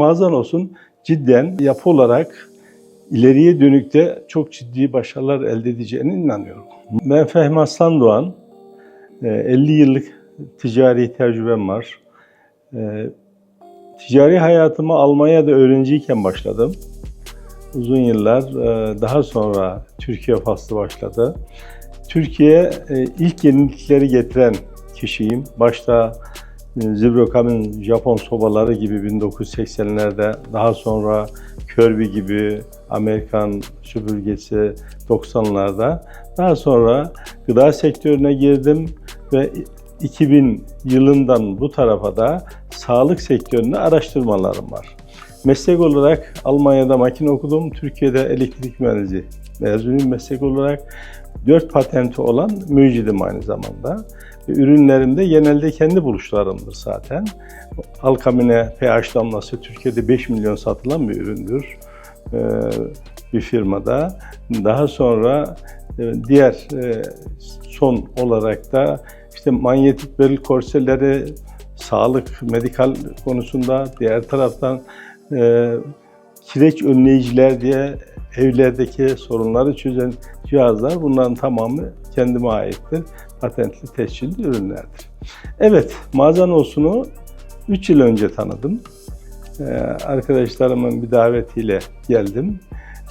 Mağazan olsun cidden yapı olarak ileriye dönük de çok ciddi başarılar elde edeceğine inanıyorum. Ben Fehmi Aslan Doğan, Ee, 50 yıllık ticari tecrübem var. Ee, Ticari hayatıma Almanya'da öğrenciyken başladım. Uzun yıllar, e, daha sonra Türkiye faslı başladı. Türkiye e, ilk yenilikleri getiren kişiyim. Başta e, Zibrokam'ın Japon sobaları gibi 1980'lerde, daha sonra Kirby gibi Amerikan süpürgesi 90'larda, daha sonra gıda sektörüne girdim ve 2000 yılından bu tarafa da sağlık sektöründe araştırmalarım var. Meslek olarak Almanya'da makine okudum, Türkiye'de elektrik mühendisi mezunuyum meslek olarak. 4 patenti olan mücidim aynı zamanda. Ve ürünlerim de genelde kendi buluşlarımdır zaten. Alkamine pH damlası Türkiye'de 5 milyon satılan bir üründür ee, bir firmada. Daha sonra e, diğer e, son olarak da işte manyetik beril korseleri sağlık, medikal konusunda diğer taraftan e, kireç önleyiciler diye evlerdeki sorunları çözen cihazlar bunların tamamı kendime aittir. Patentli tescilli ürünlerdir. Evet, Mağazan Olsun'u 3 yıl önce tanıdım. Ee, arkadaşlarımın bir davetiyle geldim.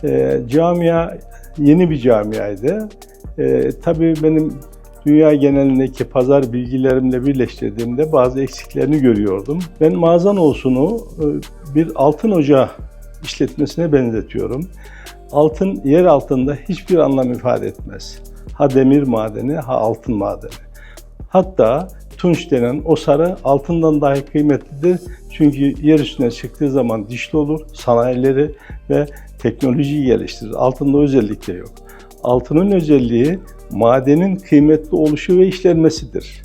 Ee, camia yeni bir camiaydı. Ee, tabii benim dünya genelindeki pazar bilgilerimle birleştirdiğimde bazı eksiklerini görüyordum. Ben Mağazan Olsun'u e, bir altın ocağı işletmesine benzetiyorum. Altın yer altında hiçbir anlam ifade etmez. Ha demir madeni, ha altın madeni. Hatta tunç denen o sarı altından dahi kıymetlidir. Çünkü yer üstüne çıktığı zaman dişli olur, sanayileri ve teknolojiyi geliştirir. Altında özellikle yok. Altının özelliği madenin kıymetli oluşu ve işlenmesidir.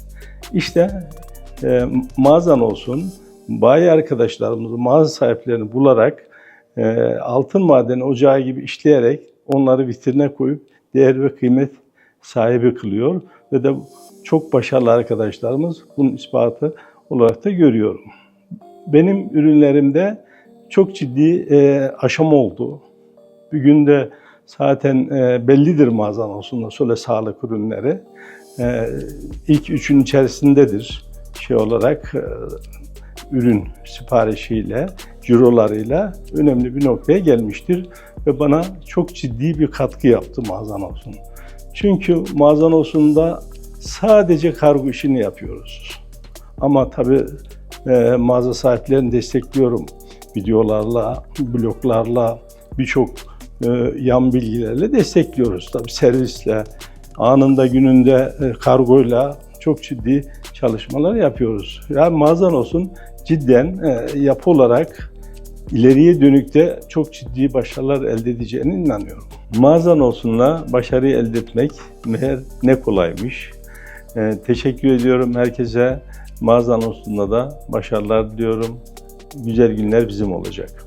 İşte e, mağazan olsun, bayi arkadaşlarımızı, mağaza sahiplerini bularak e, altın madeni ocağı gibi işleyerek onları vitrine koyup değer ve kıymet sahibi kılıyor ve de çok başarılı arkadaşlarımız bunun ispatı olarak da görüyorum. Benim ürünlerimde çok ciddi e, aşama oldu. Bir günde zaten e, bellidir mağazan olsun da şöyle sağlık ürünleri. E, ilk üçün içerisindedir şey olarak e, ürün siparişiyle, cirolarıyla önemli bir noktaya gelmiştir ve bana çok ciddi bir katkı yaptı mağazan olsun. Çünkü mağazan olsunda sadece kargo işini yapıyoruz. Ama tabii e, mağaza sahiplerini destekliyorum. Videolarla, bloglarla, birçok e, yan bilgilerle destekliyoruz. Tabii servisle, anında gününde e, kargoyla çok ciddi çalışmalar yapıyoruz. Yani mağazan olsun cidden e, yapı olarak ileriye dönük de çok ciddi başarılar elde edeceğine inanıyorum. Mağazan olsunla başarıyı elde etmek meğer ne kolaymış. E, teşekkür ediyorum herkese. Mağazan olsunla da başarılar diliyorum. Güzel günler bizim olacak.